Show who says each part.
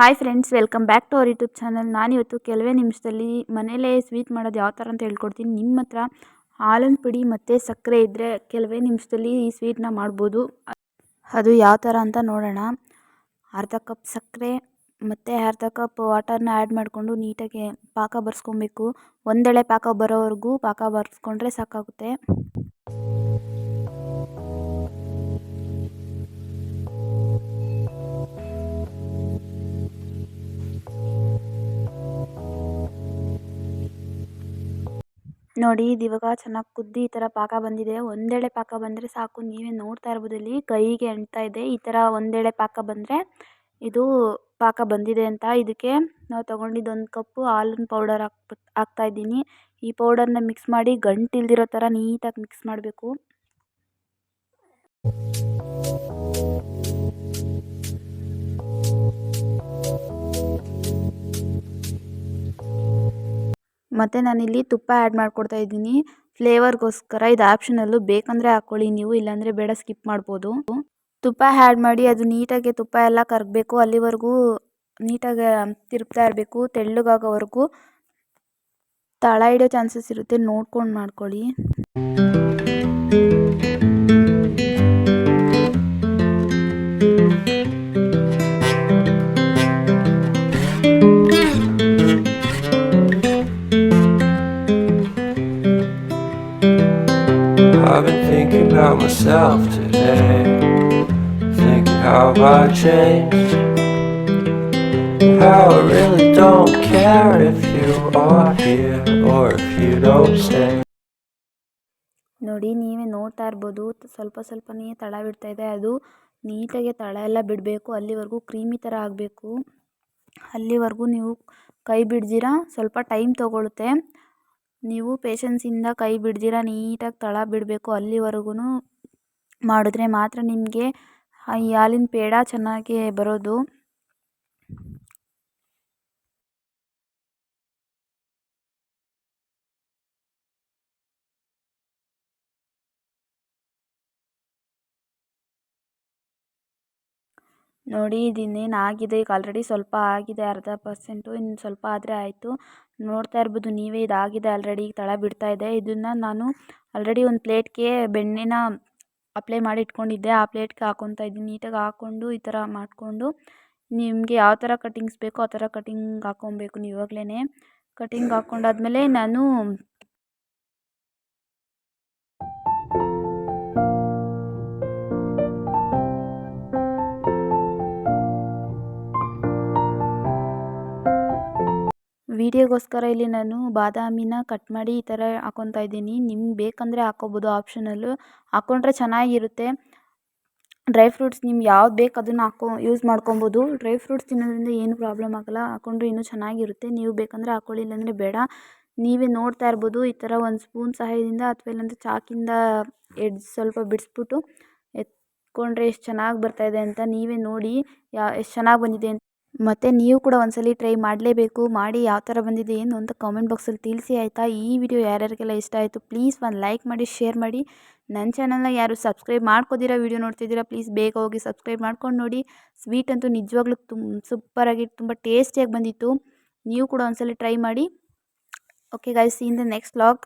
Speaker 1: Hi friends welcome back to our YouTube channel ನಾನಿವತ್ತು ಕೆಲವೇ ನಿಮಿಷದಲ್ಲಿ ಮನೇಲೇ ಸ್ವೀಟ್ ಮಾಡೋದು ಯಾವ ಥರ ಅಂತ ಹೇಳ್ಕೊಡ್ತೀನಿ. ನಿಮ್ಮ ಹತ್ರ ಹಾಲಿನ ಪುಡಿ ಮತ್ತು ಸಕ್ಕರೆ ಇದ್ದರೆ ಕೆಲವೇ ನಿಮಿಷದಲ್ಲಿ ಈ ಸ್ವೀಟ್ನ ಮಾಡ್ಬೋದು. ಅದು ಯಾವ ಥರ ಅಂತ ನೋಡೋಣ. ಅರ್ಧ ಕಪ್ ಸಕ್ಕರೆ ಮತ್ತು ಅರ್ಧ ಕಪ್ ವಾಟರ್ನ ಆ್ಯಡ್ ಮಾಡಿಕೊಂಡು ನೀಟಾಗಿ ಪಾಕ ಬರ್ಸ್ಕೊಬೇಕು. ಒಂದೆಳೆ ಪಾಕ ಬರೋವರೆಗೂ ಪಾಕ ಬರ್ಸ್ಕೊಂಡ್ರೆ ಸಾಕಾಗುತ್ತೆ. ನೋಡಿ ಇದು ಇವಾಗ ಚೆನ್ನಾಗಿ ಕುದ್ದು ಈ ಥರ ಪಾಕ ಬಂದಿದೆ. ಒಂದೆಳೆ ಪಾಕ ಬಂದರೆ ಸಾಕು, ನೀವೇ ನೋಡ್ತಾ ಇರ್ಬೋದು ಇಲ್ಲಿ ಕೈಗೆ ಅಂಟ್ತಾ ಇದೆ. ಈ ಥರ ಒಂದೆಳೆ ಪಾಕ ಬಂದರೆ ಇದು ಪಾಕ ಬಂದಿದೆ ಅಂತ. ಇದಕ್ಕೆ ನಾವು ತೊಗೊಂಡಿದ್ದು ಒಂದು ಕಪ್ಪು ಹಾಲಿನ ಪೌಡರ್ ಹಾಕ್ಬಿಟ್ಟು ಹಾಕ್ತಾಯಿದ್ದೀನಿ ಈ ಪೌಡರ್ನ ಮಿಕ್ಸ್ ಮಾಡಿ ಗಂಟಿಲ್ದಿರೋ ಥರ ನೀಟಾಗಿ ಮಿಕ್ಸ್ ಮಾಡಬೇಕು. ಮತ್ತು ನಾನಿಲ್ಲಿ ತುಪ್ಪ ಆ್ಯಡ್ ಮಾಡಿಕೊಡ್ತಾ ಇದ್ದೀನಿ. ಫ್ಲೇವರ್ಗೋಸ್ಕರ ಇದು ಆಪ್ಷನಲ್ಲು ಬೇಕಂದರೆ ಹಾಕ್ಕೊಳ್ಳಿ ನೀವು ಇಲ್ಲಾಂದರೆ ಬೇಡ ಸ್ಕಿಪ್ ಮಾಡ್ಬೋದು. ತುಪ್ಪ ಆ್ಯಡ್ ಮಾಡಿ, ಅದು ನೀಟಾಗಿ ತುಪ್ಪ ಎಲ್ಲ ಕರಗಬೇಕು. ಅಲ್ಲಿವರೆಗೂ ನೀಟಾಗಿ ತಿರುಪ್ತಾ ಇರಬೇಕು, ತೆಳ್ಳಗಾಗೋವರೆಗೂ. ತಳ ಹಿಡಿಯೋ ಚಾನ್ಸಸ್ ಇರುತ್ತೆ. ನೋಡ್ಕೊಂಡು ಮಾಡ್ಕೊಳ್ಳಿ.
Speaker 2: About myself today. Thinking how I changed. How I really don't care if you are here or if you don't stay.
Speaker 1: ನೋಡಿ, ನೀವೇ ನೋಡ್ತಾ ಇರ್ಬೋದು ಸ್ವಲ್ಪ ಸ್ವಲ್ಪನೇ ತಳ ಬಿಡ್ತಾ ಇದೆ ಅದು ನೀಟಾಗಿ ತಳ ಎಲ್ಲ ಬಿಡಬೇಕು ಅಲ್ಲಿವರೆಗೂ ಕ್ರೀಮಿ ಥರ ಆಗಬೇಕು ಅಲ್ಲಿವರೆಗೂ ನೀವು ಕೈ ಬಿಡ್ದಿರಾ ಸ್ವಲ್ಪ ಟೈಮ್ ತೊಗೊಳುತ್ತೆ ನೀವು ಪೇಷನ್ಸಿಂದ ಕೈ ಬಿಡ್ದಿರ, ನೀಟಾಗಿ ತಳ ಬಿಡಬೇಕು ಅಲ್ಲಿವರೆಗೂ ಮಾಡಿದ್ರೆ ಮಾತ್ರ ನಿಮಗೆ ಈ ಹಾಲಿನ ಪೇಡ ಚೆನ್ನಾಗಿ ಬರೋದು. ನೋಡಿ ಇದು ಆಗಿದೆ? ಈಗ ಆಲ್ರೆಡಿ ಸ್ವಲ್ಪ ಆಗಿದೆ, ಅರ್ಧ ಪರ್ಸೆಂಟು ಇನ್ನು ಸ್ವಲ್ಪ ಆದರೆ ಆಯಿತು. ನೋಡ್ತಾ ಇರ್ಬೋದು, ನೀವೇ ಇದಾಗಿದೆ ಆಲ್ರೆಡಿ ಈಗ ತಳ ಬಿಡ್ತಾ ಇದೆ. ಇದನ್ನು ನಾನು ಆಲ್ರೆಡಿ ಒಂದು ಪ್ಲೇಟ್ಗೆ ಬೆಣ್ಣೆನ ಅಪ್ಲೈ ಮಾಡಿ ಇಟ್ಕೊಂಡಿದ್ದೆ. ಆ ಪ್ಲೇಟ್ಗೆ ಹಾಕೊತಾ ಇದ್ದೀನಿ. ನೀಟಾಗಿ ಹಾಕ್ಕೊಂಡು ಈ ಥರ ಮಾಡಿಕೊಂಡು ನಿಮಗೆ ಯಾವ ಥರ ಕಟ್ಟಿಂಗ್ಸ್ ಬೇಕೋ ಆ ಥರ ಕಟಿಂಗ್ ಹಾಕ್ಕೊಬೇಕು ನೀವು ಇವಾಗಲೇ ಕಟ್ಟಿಂಗ್ ಹಾಕ್ಕೊಂಡಾದ್ಮೇಲೆ ನಾನು ವೀಡಿಯೋಗೋಸ್ಕರ ಇಲ್ಲಿ ನಾನು ಬಾದಾಮಿನ ಕಟ್ ಮಾಡಿ ಈ ಥರ ಹಾಕೊತಾ ಇದ್ದೀನಿ. ನಿಮ್ಗೆ ಬೇಕಂದರೆ ಹಾಕ್ಕೊಬೋದು ಆಪ್ಷನಲ್ಲು ಹಾಕ್ಕೊಂಡ್ರೆ ಚೆನ್ನಾಗಿರುತ್ತೆ. ಡ್ರೈ ಫ್ರೂಟ್ಸ್ ನಿಮ್ಗೆ ಯಾವ್ದು ಬೇಕು ಅದನ್ನು ಹಾಕೋ, ಯೂಸ್ ಮಾಡ್ಕೊಬೋದು. ಡ್ರೈ ಫ್ರೂಟ್ಸ್ ತಿನ್ನೋದ್ರಿಂದ ಏನು ಪ್ರಾಬ್ಲಮ್ ಆಗೋಲ್ಲ. ಹಾಕ್ಕೊಂಡ್ರೆ ಇನ್ನೂ ಚೆನ್ನಾಗಿರುತ್ತೆ. ನೀವು ಬೇಕಂದರೆ ಹಾಕ್ಕೊಳ್ಳಿ ಇಲ್ಲಾಂದರೆ ಬೇಡ. ನೀವೇ ನೋಡ್ತಾ ಇರ್ಬೋದು. ಈ ಥರ ಒಂದು ಸ್ಪೂನ್ ಸಹಾಯದಿಂದ ಅಥವಾ ಇಲ್ಲಾಂದರೆ ಚಾಕಿಂದ ಎಡ್ಜ್ ಸ್ವಲ್ಪ ಬಿಡಿಸ್ಬಿಟ್ಟು ಎತ್ಕೊಂಡ್ರೆ ಎಷ್ಟು ಚೆನ್ನಾಗಿ ಬರ್ತಾಯಿದೆ ಅಂತ ನೀವೇ ನೋಡಿ. ಯಾ, ಎಷ್ಟು ಚೆನ್ನಾಗಿ ಬಂದಿದೆ ಅಂತ ಮತ್ತು ನೀವು ಕೂಡ ಒಂದ್ಸಲ ಟ್ರೈ ಮಾಡಲೇಬೇಕು. ಮಾಡಿ ಯಾವ ಥರ ಬಂದಿದೆ, ಏನು ಅಂತ ಕಾಮೆಂಟ್ ಬಾಕ್ಸಲ್ಲಿ ತಿಳಿಸಿ ಆಯಿತಾ? ಈ ವಿಡಿಯೋ ಯಾರ್ಯಾರಿಗೆಲ್ಲ ಇಷ್ಟ ಆಯಿತು ಪ್ಲೀಸ್ ಒಂದು ಲೈಕ್ ಮಾಡಿ ಶೇರ್ ಮಾಡಿ. ನನ್ನ ಚಾನಲ್ನ ಯಾರು ಸಬ್ಸ್ಕ್ರೈಬ್ ಮಾಡ್ಕೋದಿರ ವಿಡಿಯೋ ನೋಡ್ತಿದ್ದೀರಾ ಪ್ಲೀಸ್ ಬೇಗ ಹೋಗಿ ಸಬ್ಸ್ಕ್ರೈಬ್ ಮಾಡ್ಕೊಂಡು ನೋಡಿ. ಸ್ವೀಟ್ ಅಂತೂ ನಿಜವಾಗ್ಲೂ ತುಂಬ ಸೂಪರಾಗಿ ತುಂಬ ಟೇಸ್ಟಿಯಾಗಿ ಬಂದಿತ್ತು. ನೀವು ಕೂಡ ಒಂದ್ಸಲ ಟ್ರೈ ಮಾಡಿ. Okay guys in the next vlog